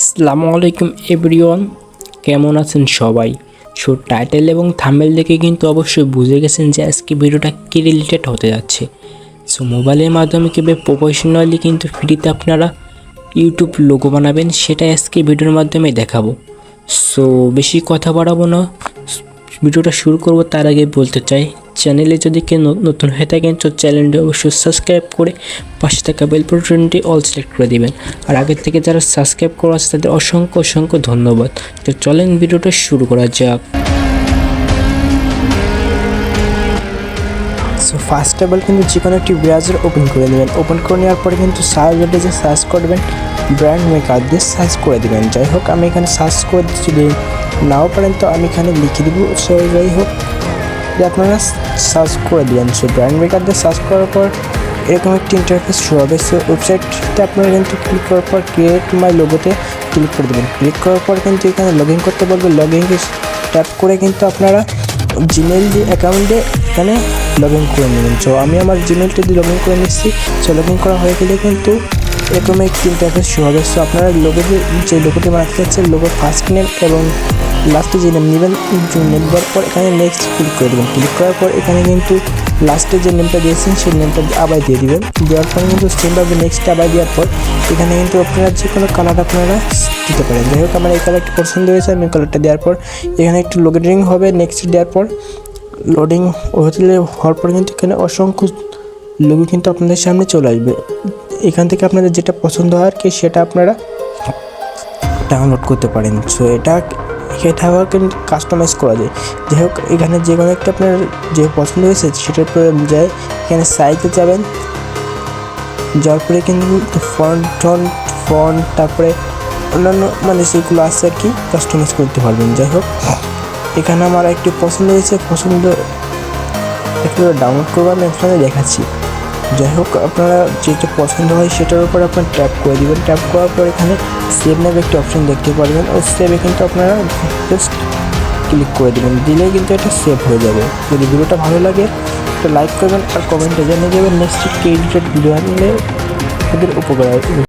আসসালামু আলাইকুম এভরিওয়ান, কেমন আছেন সবাই? সো টাইটেল এবং থাম্বেল দেখে কিন্তু অবশ্যই বুঝে গেছেন যে আজকে ভিডিওটা কী রিলেটেড হতে যাচ্ছে। সো মোবাইলের মাধ্যমে কীভাবে প্রফেশনালি কিন্তু ফ্রিতে আপনারা ইউটিউব লোগো বানাবেন সেটাই আজকে ভিডিওর মাধ্যমে দেখাবো। সো বেশি কথা বাড়াবো না, ভিডিওটা শুরু করব তার আগে বলতে চাই চ্যানেলে যদি কেউ নতুন হয়ে থাকেন, তো চ্যানেলটি অবশ্যই সাবস্ক্রাইব করে পাশে থাকা বেল বাটনটি অল সিলেক্ট করে দিবেন। আর আগের থেকে যারা সাবস্ক্রাইব করা আছে, তাদের অসংখ্য অসংখ্য ধন্যবাদ। তো চলেন ভিডিওটা শুরু করা যাক। সো ফার্স্ট অফ অল কিন্তু যে কোনো একটি ব্রাউজার ওপেন করে নেবেন। ওপেন করে নেওয়ার পরে কিন্তু সার্চ বাটে যে সার্চ করবেন ব্র্যান্ড মেকার দিয়ে সার্চ করে দেবেন। যাই হোক, আমি এখানে সার্চ করে দিচ্ছি। নাও পারেন, তো আমি এখানে লিখে দেবো। সো যাই হোক যে আপনারা সার্চ করে দেবেন সো ব্র্যান্ড মেকার দিয়ে সার্চ করার পর এরকম একটি ইন্টারফেস শো হবে সো ওয়েবসাইটটা আপনারা কিন্তু ক্লিক করার পর ক্রিয়েট মাই লোগোতে ক্লিক করে দেবেন। ক্লিক করার পর কিন্তু এখানে লগ ইন করতে বলবে। লগ ইন ট্যাপ করে কিন্তু আপনারা জিমেল যে অ্যাকাউন্টে এখানে লগ ইন করে নেবেন। সো আমি আমার জিমেলটা দিয়ে লগ ইন করে নিচ্ছি। সো লগ ইন করা হয়ে গেলে কিন্তু এরকম একটি ইন্টারফেস শো হবে। সো আপনারা লোগোতে যে লোগোটি বানাতে চাচ্ছেন লোগোর ফার্স্ট নেম এবং লাস্টে যে নেম নেবেন নেম পর এখানে নেক্সট ক্লিক করে দেবেন। ক্লিক করার পর এখানে কিন্তু লাস্টে যে নেমটা দিয়েছেন, সেই নেমটা আবার দিয়ে দিবেন। দেওয়ার পর কিন্তু সেমভাবে নেক্সট আবার দেওয়ার পর এখানে কিন্তু আপনারা যে কোনো কালার আপনারা দিতে পারেন। যাই হোক, আমার এই কালারটি পছন্দ হয়েছে, আমি কালারটা দেওয়ার পর এখানে একটু লোডিং হবে। নেক্সট দেওয়ার পর লোডিং হতে হওয়ার পর কিন্তু এখানে অসংখ্য লোগো কিন্তু আপনাদের সামনে চলে আসবে। এখান থেকে আপনাদের যেটা পছন্দ হয় আর কি সেটা আপনারা ডাউনলোড করতে পারেন। সো এটা এটা আবার কিন্তু কাস্টমাইজ করা যায়। যাই হোক এখানে যে কোনো একটা আপনার যে পছন্দ হয়েছে সেটার উপরে যায় এখানে সাইজে যাবেন। যাওয়ার পরে কিন্তু ফন্ট টন্ট ফন্ট তারপরে অন্যান্য মানে সেগুলো আছে আর কি কাস্টমাইজ করতে পারবেন। যাই হোক এখানে আমার একটি পছন্দ হয়েছে। পছন্দ একটু ডাউনলোড করব আমি এখানে দেখাচ্ছি। যাই হোক আপনারা যেটা পছন্দ হয়, সেটার উপর আপনার ট্যাপ করে দিবেন। ট্যাপ করার পর এখানে সেভ নামে একটি অপশন দেখতে পারবেন ওই সেভে কিন্তু আপনারা জাস্ট ক্লিক করে দেবেন। দিলেই কিন্তু এটা সেভ হয়ে যাবে। যদি ভিডিওটা ভালো লাগে তো লাইক করবেন আর কমেন্টে জানিয়ে দেবেন নেক্সট ক্রেডিটেড ভিডিও আনলে ওদের উপকার